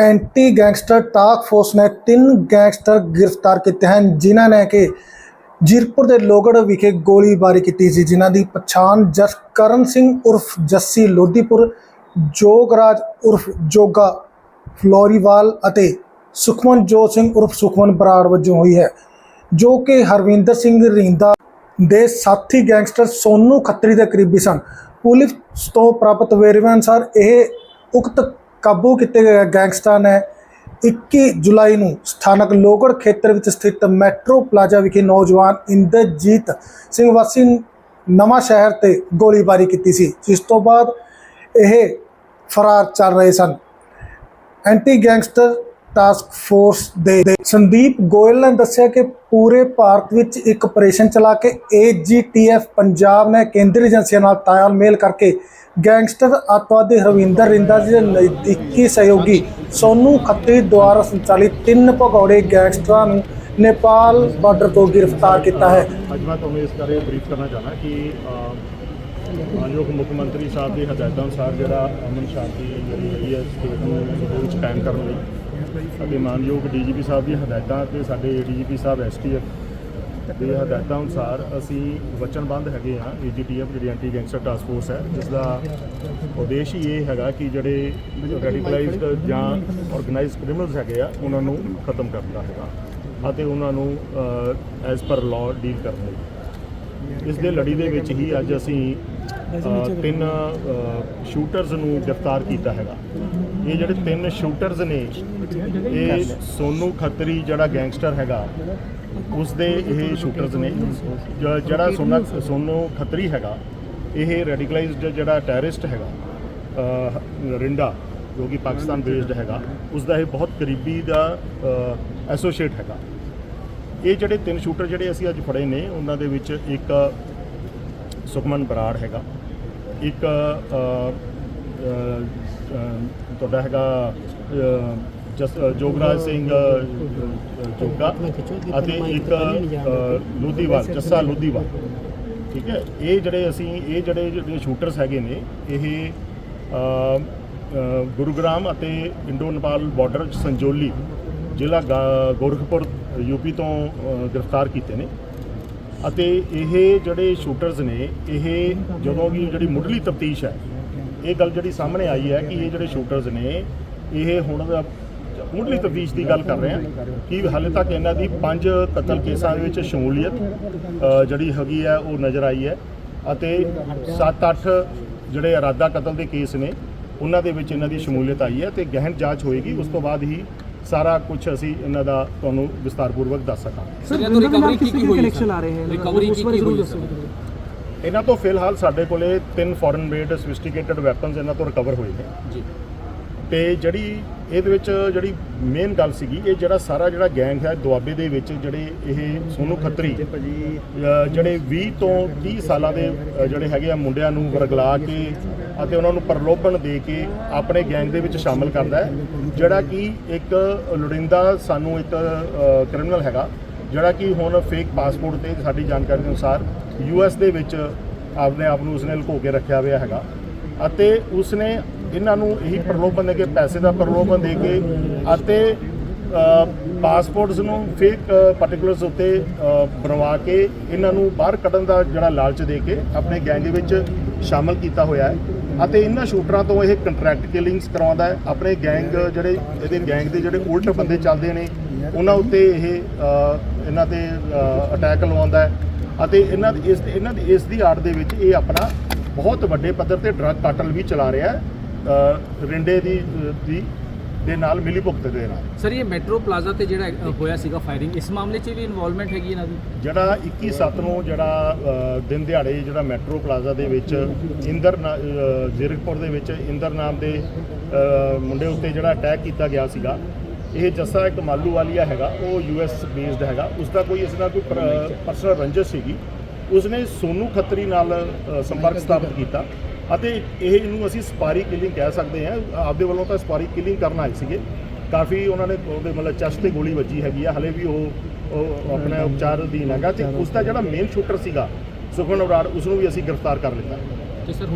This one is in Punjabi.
ਐਂਟੀ ਗੈਂਗਸਟਰ ਟਾਸਕ ਫੋਰਸ ਨੇ ਤਿੰਨ ਗੈਂਗਸਟਰ ਗ੍ਰਿਫਤਾਰ ਕੀਤੇ ਹਨ, ਜਿਨ੍ਹਾਂ ਨੇ ਕਿ ਜੀਰਪੁਰ ਦੇ ਲੋਗੜ ਵਿਖੇ ਗੋਲੀਬਾਰੀ ਕੀਤੀ ਸੀ, ਜਿਨ੍ਹਾਂ ਦੀ ਪਛਾਣ ਜਸਕਰਨ ਸਿੰਘ ਉਰਫ ਜੱਸੀ ਲੋਧੀਪੁਰ, ਜੋਗਰਾਜ ਉਰਫ ਜੋਗਾ ਫਲੋਰੀਵਾਲ ਅਤੇ ਸੁਖਮਨਜੋਤ ਸਿੰਘ ਉਰਫ ਸੁਖਮਨ ਬਰਾੜ ਵਜੋਂ ਹੋਈ ਹੈ, ਜੋ ਕਿ ਹਰਵਿੰਦਰ ਸਿੰਘ ਰਿੰਦਾ ਦੇ ਸਾਥੀ ਗੈਂਗਸਟਰ ਸੋਨੂ ਖੱਤਰੀ ਦੇ ਕਰੀਬੀ ਸਨ। ਪੁਲਿਸ ਤੋਂ ਪ੍ਰਾਪਤ ਵੇਰਵੇ ਅਨੁਸਾਰ ਇਹ ਉਕਤ ਕਾਬੂ ਕੀਤੇ ਗਏ ਗੈਂਗਸਟਰ ਨੇ 21 ਜੁਲਾਈ ਨੂੰ ਸਥਾਨਕ ਲੋਗੜ ਖੇਤਰ ਵਿੱਚ ਸਥਿਤ ਮੈਟਰੋ ਪਲਾਜ਼ਾ ਵਿਖੇ ਨੌਜਵਾਨ ਇੰਦਰਜੀਤ ਸਿੰਘ ਵਾਸੀ ਨਵਾਂ ਸ਼ਹਿਰ ਤੇ ਗੋਲੀਬਾਰੀ ਕੀਤੀ ਸੀ, ਜਿਸ ਤੋਂ ਬਾਅਦ ਇਹ ਫਰਾਰ ਚੱਲ ਰਹੇ ਸਨ। ਐਂਟੀ ਗੈਂਗਸਟਰ ਟਾਸਕ ਫੋਰਸ ਦੇ ਸੰਦੀਪ ਗੋਇਲ ਨੇ ਦੱਸਿਆ ਕਿ ਪੂਰੇ ਭਾਰਤ ਵਿੱਚ ਇੱਕ ਆਪਰੇਸ਼ਨ ਚਲਾ ਕੇ ਏਜੀਟੀਐਫ ਪੰਜਾਬ ਨੇ ਕੇਂਦਰੀ ਏਜੰਸੀਆਂ ਨਾਲ ਤਾਲਮੇਲ ਕਰਕੇ ਗੈਂਗਸਟਰ ਅੱਤਵਾਦੀ ਰਵਿੰਦਰ ਰਿੰਦਾ ਦੇ ਨਜ਼ਦੀਕੀ ਸਹਿਯੋਗੀ ਸੋਨੂ ਖੱਤਰੀ ਦੁਆਰਾ ਸੰਚਾਲਿਤ ਤਿੰਨ ਭਗੌੜੇ ਗੈਂਗਸਟਰਾਂ ਨੂੰ ਨੇਪਾਲ ਬਾਰਡਰ ਤੋਂ ਗ੍ਰਿਫਤਾਰ ਕੀਤਾ ਹੈ। ਅੱਜ ਮੈਂ ਤੁਹਾਨੂੰ ਇਸ ਬਾਰੇ ਬਰੀਫ ਕਰਨਾ ਚਾਹਨਾ ਕਿ ਮਾਨਯੋਗ ਮੁੱਖ ਮੰਤਰੀ ਸਾਹਿਬ ਦੀ ਹਦਾਇਤਾਂ ਅਨੁਸਾਰ ਜਿਹੜਾ ਅਮਨ ਸ਼ਾਂਤੀ ਜਿਹੜੀ ਹੈਗੀ ਹੈ ਸਟੇਟ ਨੂੰ ਉਹਦੇ ਵਿੱਚ ਕਾਇਮ ਕਰਨ ਲਈ, ਅਤੇ ਮਾਨਯੋਗ ਡੀਜੀਪੀ ਸਾਹਿਬ ਦੀ ਹਦਾਇਤਾਂ ਤੇ ਸਾਡੇ ਡੀਜੀਪੀ ਸਾਹਿਬ, ਐਸਟੀਐਫ ਦੇ ਹਦਾਇਤਾਂ ਅਨੁਸਾਰ ਅਸੀਂ ਵਚਨਬੰਧ ਹੈਗੇ ਆ ਏਜੀਟੀਐਫ ਜਿਹੜੀ ਐਂਟੀ ਗੈਂਗਸਟਰ ਟਾਸਕ ਫੋਰਸ ਹੈ ਜਿਸ ਦਾ ਉਦੇਸ਼ ਹੀ ਇਹ ਹੈਗਾ ਕਿ ਜਿਹੜੇ ਰੈਡੀਕਲਾਈਜ਼ਡ ਜਾਂ ਆਰਗੇਨਾਈਜ਼ਡ ਕ੍ਰਿਮੀਨਲਸ ਹੈਗੇ ਆ, ਉਹਨਾਂ ਨੂੰ ਖਤਮ ਕਰਨਾ ਹੈਗਾ ਅਤੇ ਉਹਨਾਂ ਨੂੰ ਐਜ਼ ਪਰ ਲਾਅ ਡੀਲ ਕਰਨ ਲਈ। ਇਸ ਦੇ ਲੜੀ ਦੇ ਵਿੱਚ ਹੀ ਅੱਜ ਅਸੀਂ ਤਿੰਨ ਸ਼ੂਟਰਸ ਨੂੰ ਗ੍ਰਿਫਤਾਰ ਕੀਤਾ ਹੈਗਾ। ਇਹ ਜਿਹੜੇ ਤਿੰਨ ਸ਼ੂਟਰਸ ਨੇ, ਇਹ ਸੋਨੂ ਖੱਤਰੀ ਜਿਹੜਾ ਗੈਂਗਸਟਰ ਹੈਗਾ ਉਸ ਦੇ ਇਹ ਸ਼ੂਟਰਸ ਨੇ ਜ- ਜਿਹੜਾ ਸੋਨਾ ਸੋਨੂ ਖੱਤਰੀ ਹੈਗਾ ਇਹ ਰੈਡੀਕਲਾਈਜ਼ਡ ਜਿਹੜਾ ਟੈਰਰਿਸਟ ਹੈਗਾ ਅ, ਰਿੰਡਾ ਜੋ ਕਿ ਪਾਕਿਸਤਾਨ ਬੇਸਡ ਹੈਗਾ ਉਸ ਦਾ ਇਹ ਬਹੁਤ ਕਰੀਬੀ ਦਾ ਐਸੋਸੀਏਟ ਹੈਗਾ। ਇਹ ਜਿਹੜੇ ਤਿੰਨ ਸ਼ੂਟਰ ਜਿਹੜੇ ਅਸੀਂ ਅੱਜ ਫੜੇ ਨੇ ਉਹਨਾਂ ਦੇ ਵਿੱਚ ਇੱਕ ਸੁਖਮਨ ਬਰਾੜ ਹੈਗਾ ਇੱਕ ਅ, ਅ, ਅ, ਤੁਹਾਡਾ ਹੈਗਾ ਅ, ਜੋਗਰਾਜ ਸਿੰਘ ਅ, ਅਤੇ ਇੱਕ ਲੋਧੀਵਾਲ ਜੱਸਾ ਲੋਧੀਵਾਲ। ਠੀਕ ਹੈ? ਇਹ ਜਿਹੜੇ ਅਸੀਂ ਇਹ ਜਿਹੜੇ ਜਿਹੜੇ ਸ਼ੂਟਰਸ ਹੈਗੇ ਨੇ ਇਹ ਗੁਰੂਗ੍ਰਾਮ ਅਤੇ ਇੰਡੋ ਨੇਪਾਲ ਬਾਰਡਰ ਚ ਸੰਜੋਲੀ ਜ਼ਿਲ੍ਹਾ ਗਾ- ਗੋਰਖਪੁਰ ਯੂਪੀ ਤੋਂ ਗ੍ਰਿਫਤਾਰ ਕੀਤੇ ਨੇ। ਅਤੇ ਇਹ ਜਿਹੜੇ ਸ਼ੂਟਰਸ ਨੇ ਇਹ ਜਦੋਂ ਵੀ ਜਿਹੜੀ ਮੁੱਢਲੀ ਤਫਤੀਸ਼ ਹੈ ਇਹ ਗੱਲ ਜਿਹੜੀ ਸਾਹਮਣੇ ਆਈ ਹੈ ਕਿ ਇਹ ਜਿਹੜੇ ਸ਼ੂਟਰਸ ਨੇ ਇਹ ਹੁਣ ਮੁੱਢਲੀ ਤਫਤੀਸ਼ ਦੀ ਗੱਲ ਕਰ ਰਹੇ ਹਾਂ ਕਿ ਹਾਲੇ ਤੱਕ ਇਹਨਾਂ ਦੀ ਪੰਜ ਕਤਲ ਕੇਸਾਂ ਦੇ ਵਿੱਚ ਸ਼ਮੂਲੀਅਤ ਜਿਹੜੀ ਹੈਗੀ ਹੈ ਉਹ ਨਜ਼ਰ ਆਈ ਹੈ ਅਤੇ 7-8 ਜਿਹੜੇ ਇਰਾਦਾ ਕਤਲ ਦੇ ਕੇਸ ਨੇ ਉਹਨਾਂ ਦੇ ਵਿੱਚ ਇਹਨਾਂ ਦੀ ਸ਼ਮੂਲੀਅਤ ਆਈ ਹੈ ਤੇ ਗਹਿਨ ਜਾਂਚ ਹੋਏਗੀ। ਉਸ ਤੋਂ ਬਾਅਦ ਹੀ ਸਾਰਾ ਕੁਝ ਅਸੀਂ ਇਹਨਾਂ ਦਾ ਤੁਹਾਨੂੰ ਵਿਸਤਾਰਪੂਰਵਕ ਦੱਸ ਸਕਾਂਗੇ। ਸਰ ਇਹਨਾਂ ਤੋਂ ਰਿਕਵਰੀ ਕੀ ਕੀ ਹੋਈ ਕਨੈਕਸ਼ਨ ਆ ਰਹੇ ਹਨ ਰਿਕਵਰੀ ਕੀ ਕੀ ਹੋਈ ਇਹਨਾਂ ਤੋਂ ਫਿਲਹਾਲ ਸਾਡੇ ਕੋਲੇ ਤਿੰਨ ਫੋਰਨ ਮੇਡ ਸਫਿਸਟੀਕੇਟਡ ਵੈਪਨਸ ਇਹਨਾਂ ਤੋਂ ਰਿਕਵਰ ਹੋਏ ਨੇ। ਜੀ। ਤੇ ਜਿਹੜੀ ਇਹਦੇ ਵਿੱਚ ਜਿਹੜੀ ਮੇਨ ਗੱਲ ਸੀਗੀ, ਇਹ ਜਿਹੜਾ ਸਾਰਾ ਜਿਹੜਾ ਗੈਂਗ ਹੈ ਦੁਆਬੇ ਦੇ ਵਿੱਚ ਜਿਹੜੇ ਇਹ ਸੋਨੂ ਖੱਤਰੀ ਜਿਹੜੇ 20 ਤੋਂ 30 ਸਾਲਾਂ ਦੇ ਜਿਹੜੇ ਹੈਗੇ ਆ ਮੁੰਡਿਆਂ ਨੂੰ ਵਰਗਲਾ ਕੇ ਅਤੇ ਉਹਨਾਂ ਨੂੰ ਪ੍ਰਲੋਭਨ ਦੇ ਕੇ ਆਪਣੇ ਗੈਂਗ ਦੇ ਵਿੱਚ ਸ਼ਾਮਲ ਕਰਦਾ ਹੈ, ਜਿਹੜਾ ਕਿ ਇੱਕ ਲੋੜਿੰਦਾ ਸਾਨੂੰ ਇੱਕ ਕ੍ਰਿਮੀਨਲ ਹੈਗਾ, ਜਿਹੜਾ ਕਿ ਹੁਣ ਫੇਕ ਪਾਸਪੋਰਟ ਤੇ ਸਾਡੀ ਜਾਣਕਾਰੀ ਦੇ ਅਨੁਸਾਰ ਯੂਐਸ ਦੇ ਵਿੱਚ ਆਪਣੇ ਆਪ ਨੂੰ ਉਸਨੇ ਲੁਕੋ ਕੇ ਰੱਖਿਆ ਹੋਇਆ ਹੈਗਾ ਅਤੇ ਉਸਨੇ ਇਹਨਾਂ ਨੂੰ ਇਹੀ ਪ੍ਰਲੋਭਨ ਦੇ ਕੇ ਪੈਸੇ ਦਾ ਪ੍ਰਲੋਭਨ ਦੇ ਕੇ ਅਤੇ ਪਾਸਪੋਰਟਸ ਨੂੰ ਫੇਕ ਪਾਰਟਿਕੂਲਰਸ ਉੱਤੇ ਬਣਵਾ ਕੇ ਇਹਨਾਂ ਨੂੰ ਬਾਹਰ ਕੱਢਣ ਦਾ ਜਿਹੜਾ ਲਾਲਚ ਦੇ ਕੇ ਆਪਣੇ ਗੈਂਗ ਦੇ ਵਿੱਚ ਸ਼ਾਮਲ ਕੀਤਾ ਹੋਇਆ ਹੈ। ਅਤੇ ਇਹਨਾਂ ਸ਼ੂਟਰਾਂ ਤੋਂ ਇਹ ਕੰਟਰੈਕਟ ਕਿਲਿੰਗਸ ਕਰਵਾਉਂਦਾ ਹੈ। ਆਪਣੇ ਗੈਂਗ ਜਿਹੜੇ, ਇਹਦੇ ਗੈਂਗ ਦੇ ਜਿਹੜੇ ਉਲਟ ਬੰਦੇ ਚੱਲਦੇ ਨੇ, ਉਹਨਾਂ ਉੱਤੇ ਇਹ ਇਹਨਾਂ ਤੇ ਅਟੈਕ ਲਵਾਉਂਦਾ ਹੈ। ਅਤੇ ਇਹਨਾਂ ਦੀ ਇਸ, ਇਹਨਾਂ ਦੀ ਇਸ ਦੀ ਆੜ ਦੇ ਵਿੱਚ ਇਹ ਆਪਣਾ ਬਹੁਤ ਵੱਡੇ ਪੱਧਰ ਤੇ ਡਰੱਗ ਕਾਟਲ ਵੀ ਚਲਾ ਰਿਹਾ ਹੈ। ਰਿੰਡੇ ਦੀ ਦੀ ਦੇ ਨਾਲ ਮਿਲੀ ਭੁਗਤ ਦੇ ਨਾਲ। ਸਰ ਇਹ ਮੈਟਰੋ ਪਲਾਜ਼ਾ ਤੇ ਜਿਹੜਾ ਹੋਇਆ ਸੀਗਾ ਫਾਇਰਿੰਗ ਇਸ ਮਾਮਲੇ 'ਚ ਵੀ ਇਨਵੋਲਵਮੈਂਟ ਹੈਗੀ ਇਹਨਾਂ ਦੀ? ਜਿਹੜਾ 21 ਸੱਤ ਨੂੰ ਜਿਹੜਾ ਦਿਨ ਦਿਹਾੜੇ ਜਿਹੜਾ ਮੈਟਰੋ ਪਲਾਜ਼ਾ ਦੇ ਵਿੱਚ ਇੰਦਰ ਜ਼ੀਰਕਪੁਰ ਦੇ ਵਿੱਚ ਇੰਦਰ ਨਾਮ ਦੇ ਮੁੰਡੇ ਉੱਤੇ ਜਿਹੜਾ ਅਟੈਕ ਕੀਤਾ ਗਿਆ ਸੀਗਾ। ਇਹ ਜੱਸਾ ਇੱਕ ਮਾਲੂ ਵਾਲੀਆ ਹੈਗਾ ਉਹ ਯੂਐਸ ਬੇਸਡ ਹੈਗਾ। ਉਸ ਦਾ ਕੋਈ ਇਸ ਨਾਲ ਕੋਈ ਪਰਸਨਲ ਰੰਜਿਸ਼ ਸੀਗੀ। ਉਸਨੇ ਸੋਨੂ ਖੱਤਰੀ ਨਾਲ ਸੰਪਰਕ ਸਥਾਪਿਤ ਕੀਤਾ। ਅਤੇ ਇਹ ਇਹਨੂੰ ਅਸੀਂ ਸਪਾਰੀ ਕਿਲਿੰਗ ਕਹਿ ਸਕਦੇ ਹਾਂ। ਆਪਦੇ ਵੱਲੋਂ ਤਾਂ ਸਪਾਰੀ ਕਿਲਿੰਗ ਕਰਨ ਆਏ ਸੀਗੇ। ਕਾਫੀ ਉਹਨਾਂ ਨੇ ਉਹਦੇ ਮਤਲਬ ਚੈਸਟ ਤੇ ਗੋਲੀ ਵੱਜੀ ਹੈਗੀ ਆ। ਹਲੇ ਵੀ ਉਹ ਉਹ ਆਪਣਾ ਉਪਚਾਰ ਅਧੀਨ ਹੈਗਾ ਤੇ ਉਸ ਦਾ ਜਿਹੜਾ ਮੇਨ ਸ਼ੂਟਰ ਸੀਗਾ ਸੁਖਮਨ ਅਬਰਾਰ ਉਸ ਨੂੰ ਵੀ ਅਸੀਂ ਗ੍ਰਿਫਤਾਰ ਕਰ ਲਿੱਤਾ। ਤੇ ਸਰ